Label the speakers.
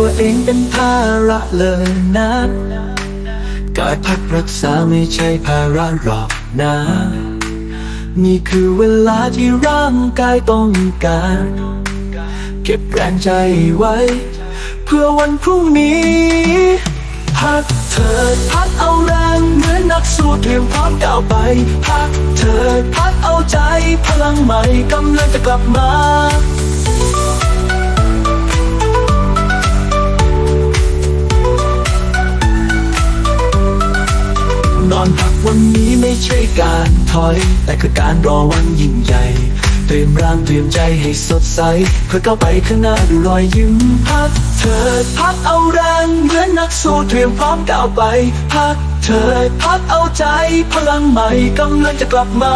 Speaker 1: ตัวเองเป็นภาระเลยนะกายพักรักษาไม่ใช่ภาระหรอกนะ นี่คือเวลาที่ร่างกายต้องการ เก็บแรงใจไว้ เพื่อวันพรุ่งนี้ พักเธอพักเอาแรงเหมือนนักสู้เตรียมพร้อมก้าวไป พักเธอพักเอาใจพลังใหม่กำลังจะกลับมา นอนพักวันนี้ไม่ใช่การถอย แต่คือการรอวันยิ่งใหญ่เตรียมร่างเตรียมใจให้สดใส เพื่อก้าวไปข้างหน้าด้วยรอยยิ้มพักเถิดพักเอาแรงเหมือนนักสู้เตรียมพร้อมก้าวไป พักเถิดพักเอาใจ พลังใหม่กำลังจะกลับมา